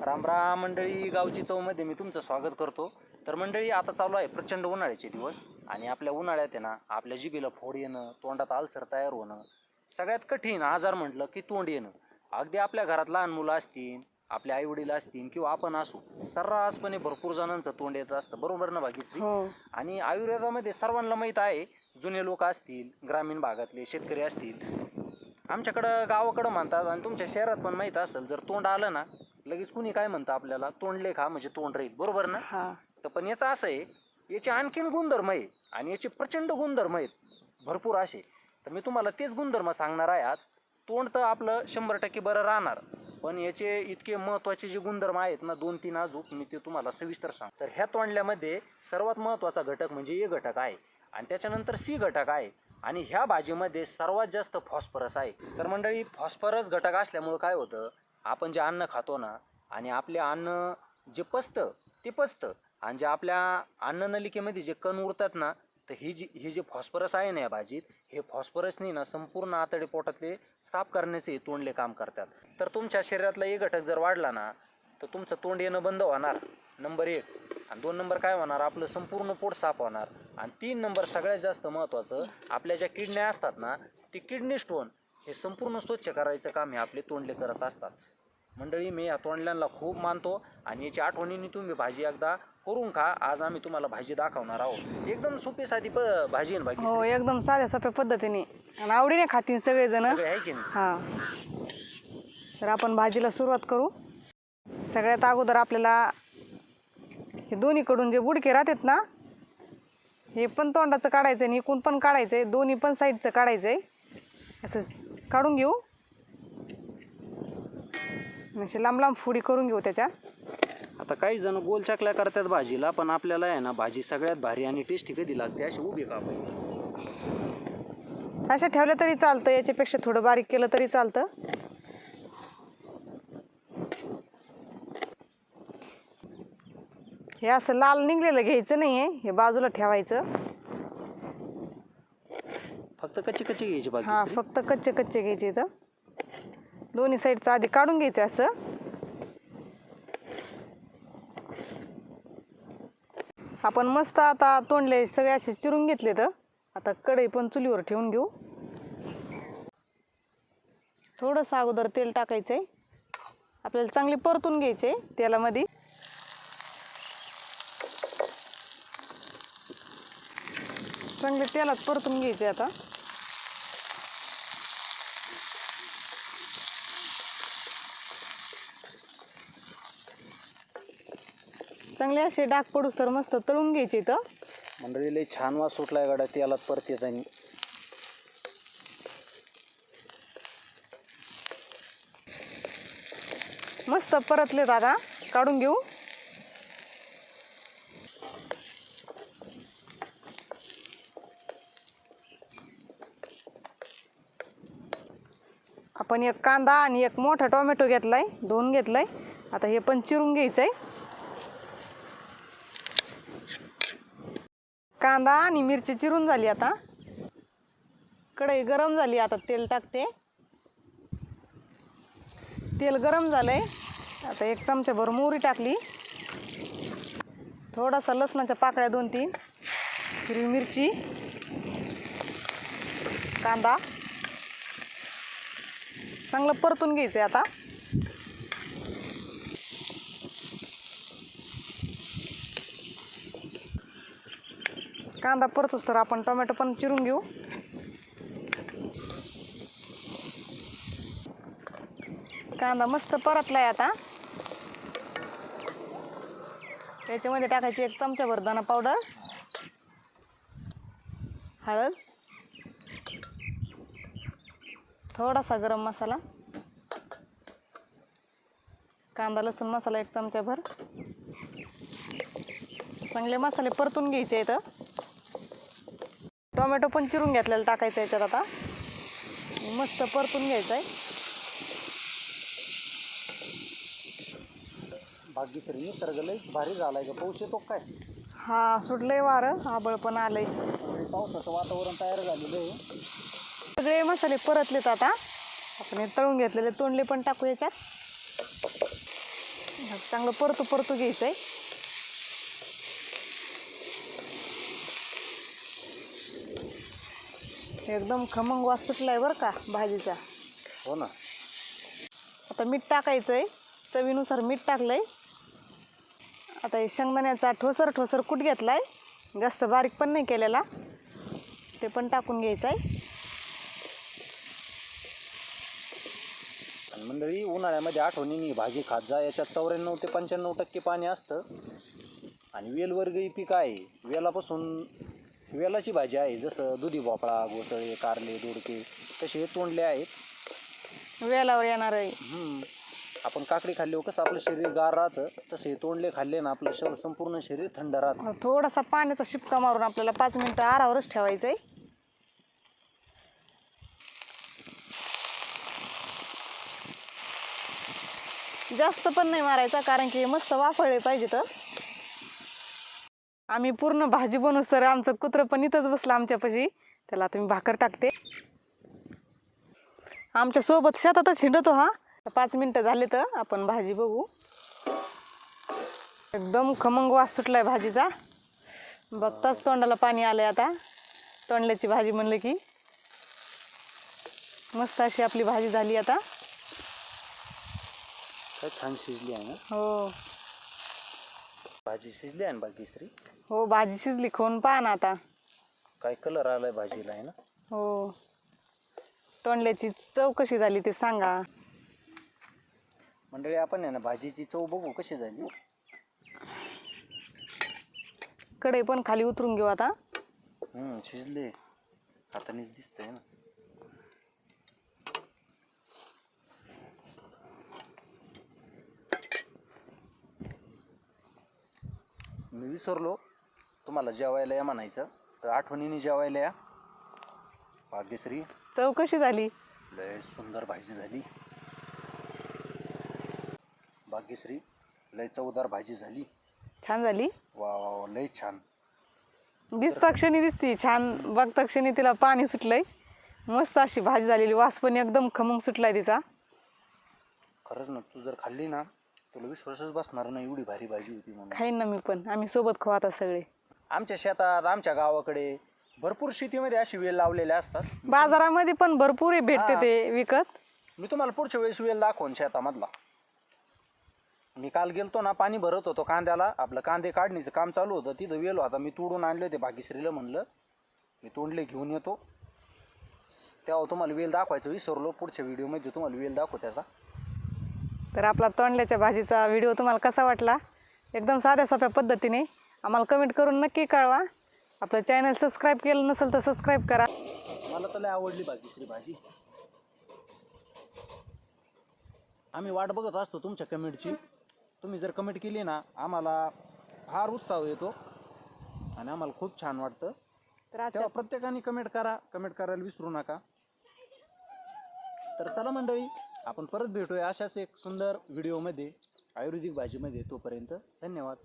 राम राम मंडळी गावची चौमध्ये मी तुमचं स्वागत करतो. तर मंडळी आता चालू आहे प्रचंड उन्हाळ्याचे दिवस आणि आपल्या उन्हाळ्यात आहे ना आपल्या जिभेला फोड येणं तोंडात आलसर तयार होणं सगळ्यात कठीण आजार म्हटलं की तोंड येणं. अगदी आपल्या घरात लहान मुलं असतील आपले आई वडील असतील किंवा आपण असू सर्रासपणे भरपूर जणांचं तोंड येत असतं. बरोबर ना भाग्यश्री? हो. आणि आयुर्वेदामध्ये सर्वांना माहीत आहे जुने लोक असतील ग्रामीण भागातले शेतकरी असतील आमच्याकडं गावाकडं म्हणतात आणि तुमच्या शहरात पण माहीत असेल जर तोंड आलं ना लगेच कुणी काय म्हणतं आपल्याला? तोंडले खा म्हणजे तोंड राहील बरोबर ना? हा. तर पण याचं असं आहे याचे आणखीन गुणधर्म आहे आणि याचे प्रचंड गुणधर्म आहेत. भरपूर असे. तर मी तुम्हाला तेच गुणधर्म सांगणार आहे आज. तोंड तर आपलं शंभर टक्के बरं राहणार. पण याचे इतके महत्त्वाचे जे गुणधर्म आहेत ना दोन तीन अजून मी ते तुम्हाला सविस्तर सांग तर ह्या तोंडल्यामध्ये सर्वात महत्त्वाचा घटक म्हणजे ए घटक आहे. आणि त्याच्यानंतर सी घटक आहे. आणि ह्या भाजीमध्ये सर्वात जास्त फॉस्फरस आहे. तर मंडळी फॉस्फरस घटक असल्यामुळं काय होतं? आपण जे अन्न खातो ना आणि आपले अन्न जे पचतं ते पचतं. आणि जे आपल्या अन्ननलिकेमध्ये जे कण उरतात ना तर ही जी हे जे फॉस्फरस आहे ना या भाजीत हे फॉस्फरसनी ना संपूर्ण आतडे पोटातले साफ करण्याचे तोंडले काम करतात. तर तुमच्या शरीरातला एक घटक जर वाढला ना तर तुमचं तोंड येणं बंद होणार. नंबर एक. आणि दोन नंबर काय होणार? आपलं संपूर्ण पोट साफ होणार. आणि तीन नंबर सगळ्यात जास्त महत्त्वाचं आपल्या ज्या किडण्या असतात ना ती किडनी स्टोन हे संपूर्ण स्वच्छ करायचं काम हे आपले तोंडले करत असतात. मंडळी मी या तोंडल्यांना खूप मानतो आणि याची आठवणीने तुम्ही भाजी एकदा करून खा. आज आम्ही तुम्हाला भाजी दाखवणार आहोत. एकदम सोपी साधी प भाजी आहे ना हो भाजी एकदम साध्या सोप्या पद्धतीने. आणि आवडीने खातील सगळेजण. सगळे आहे की नाही? हा. तर आपण भाजीला सुरुवात करू. सगळ्यात अगोदर आपल्याला हे दोन्हीकडून जे बुडके राहतात ना हे पण तोंडाचं काढायचं आणि इकून पण काढायचं आहे दोन्ही पण साईडचं काढायचं आहे असं काढून घेऊ. अशी लांब लांब फुडी करून घेऊ त्याच्या आता काही जण गोल चकल्या करतात भाजीला पण आपल्याला आहे ना भाजी सगळ्यात भारी आणि टेस्टी कधी लागते अशी उभी कापायची. अशा ठेवल्या तरी चालतं याच्यापेक्षा थोडं बारीक केलं तरी चालतं. हे असं लाल निघलेलं घ्यायचं नाही आहे हे बाजूला ठेवायचं. फक्त कच्ची कच्ची घ्यायची हा भाजी फक्त कच्चे कच्चे घ्यायचे इथं. दोन्ही साईडचं आधी काढून घ्यायचं असं. आपण मस्त आता तोंडले सगळे असे चिरून घेतले तर. आता कढई पण चुलीवर ठेवून घेऊ. थोडंसं अगोदर तेल टाकायचं आहे आपल्याला चांगली परतून घ्यायचे तेलामध्ये. चांगले तेलात परतून घ्यायचे आता. चांगले असे डाग पडूस तर मस्त तळून घ्यायचे इथं. मंडळी लई छान वास सुटलाय गाड्या त्याला परत येत आणि मस्त परतले दादा काढून घेऊ. आपण एक कांदा आणि एक मोठा टोमॅटो घेतलाय दोन घेतलाय. आता हे पण चिरून घ्यायचंय. कांदा आणि मिरची चिरून झाली आता. कढई गरम झाली आता तेल टाकते. तेल गरम झालंय. आता एक चमच्याभर मोहरी टाकली. थोडासा लसणाच्या पाकळ्या दोन तीन. हिरवी मिरची. कांदा. चांगलं परतून घ्यायचं आता. कांदा परतोच तर आपण टोमॅटो पण चिरून घेऊ. कांदा मस्त परतलाय आता. त्याच्यामध्ये टाकायची एक चमचाभर दाणा पावडर हळद थोडासा गरम मसाला कांदा लसूण मसाला एक चमचाभर. चांगले मसाले परतून घ्यायचे इथं. टोमॅटो पण चिरून घेतलेला टाकायचं याच्यात आता. मस्त परतून घ्यायचं आहे भाग्यश्री निसर्ग लई भारी झालाय का पाऊस येतो काय? हा सुटलंय वारं. आबळ पण आलंय. पावसाचं वातावरण तयार झालेलं आहे. सगळे मसाले परतलेत आता. आपण हे तळून घेतलेले. तोंडले पण टाकू याच्यात. चांगलं परतू परतू घ्यायचं आहे एकदम खमंग वास सुटलाय बरं का भाजीचा. हो ना. आता मीठ टाकायचं आहे चवीनुसार मीठ टाकलंय. आता हे शेंगदाण्याचा ठोसर ठोसर कूट घेतलाय. जास्त बारीक पण नाही केलेला. ते पण टाकून घ्यायचं आहे मंडळी उन्हाळ्यामध्ये आठवणीने भाजी खात जा. याच्यात चौऱ्याण्णव ते पंच्याण्णव टक्के पाणी असतं. आणि वेलवर्गीय पीक आहे. वेलापासून वेलाची भाजी आहे जसं दुधी भोपळा घोसळे कारले दोडके तसे हे तोंडले आहेत. वेलावर येणार आहे. हम्म. आपण काकडी खाल्ल्यावर कसं आपलं शरीर गार राहतं तसे हे तोंडले खाल्ले ना आपलं शरीर संपूर्ण शरीर थंड राहतं. थोडासा पाण्याचा शिपका मारून आपल्याला पाच मिनटं आरावरच ठेवायचं आहे जास्त पण नाही मारायचा कारण की मस्त वाफळले पाहिजे तर आम्ही पूर्ण भाजी बनवूस तर आमचं कुत्रं पण इथंच बसलं आमच्यापाशी. त्याला आता मी भाकर टाकते. आमच्यासोबत शेतातच हिंडतो हा. पाच मिनटं झाले तर आपण भाजी बघू. एकदम खमंग वास सुटलाय भाजीचा. बघताच तोंडाला पाणी आलंय आता. तोंडल्याची भाजी म्हणलं की. मस्त अशी आपली भाजी झाली आता. छान शिजली आहे ना? हो. भाजी शिजली आहे ना बाकी स्त्री हो भाजी शिजली खाऊन पहा ना आता. काय कलर आलाय भाजीला आहे ना? हो. तोंडल्याची चव कशी झाली ते सांगा. मंडळी आपण आहे ना भाजीची चव बघू कशी झाली. कढई पण खाली उतरून घेऊ आता. हम्म, शिजले. हातानेच दिसतंय ना. मी विसरलो. तुम्हाला जेवायला या म्हणायचं. तर आठवणीने जेवायला या. भाग्यश्री. चव कशी झाली. लय सुंदर भाजी झाली. भाग्यश्री लय चवदार भाजी झाली. छान झाली. वा वा वा, लय छान. दिसता क्षणी दिसती. छान बघता क्षणी तिला पाणी सुटलंय. मस्त अशी भाजी झालेली. वास पण एकदम खमंग सुटलाय तिचा. खरंच ना तू जर खाल्ली ना तुला विश्वासच बसणार नाही एवढी भारी भाजी होती म्हणून. खाईन ना मी पण. आम्ही सोबत खाऊ आता सगळे. आमच्या शेतात आमच्या गावाकडे भरपूर शेतीमध्ये अशी वेल लावलेल्या असतात. बाजारामध्ये पण भरपूर हे भेटते. ते विकत. मी तुम्हाला पुढच्या वेळेस वेल दाखवून शेतामधला. मी काल गेलतो ना पाणी भरत होतो कांद्याला. आपलं कांदे काढणीचं काम चालू होतं. तिथं वेल होता. मी तोडून आणले होते भाग्यश्रीला म्हणलं. मी तोंडले घेऊन येतो. तेव्हा तुम्हाला वेल दाखवायचं विसरलो. पुढच्या व्हिडिओमध्ये तुम्हाला वेल दाखव त्याचा. तर आपला तोंडल्याच्या भाजीचा व्हिडिओ तुम्हाला कसा वाटला? एकदम साध्या सोप्या पद्धतीने. आम्हाला कमेंट करून नक्की कळवा. आपलं चॅनल सबस्क्राईब केलं नसेल तर सबस्क्राईब करा. मला तर लय आवडली भाग्यश्री भाजी. आम्ही वाट बघत असतो तुमच्या कमेंटची. तुम्ही जर कमेंट केली ना आम्हाला फार उत्साह येतो आणि आम्हाला खूप छान वाटतं. तर तेव्हा प्रत्येकाने कमेंट करा कमेंट करायला विसरू नका. तर चला मंडळी आपण परत भेटूया अशाच एक सुंदर व्हिडिओमध्ये आयुर्वेदिक भाजीमध्ये तोपर्यंत. धन्यवाद.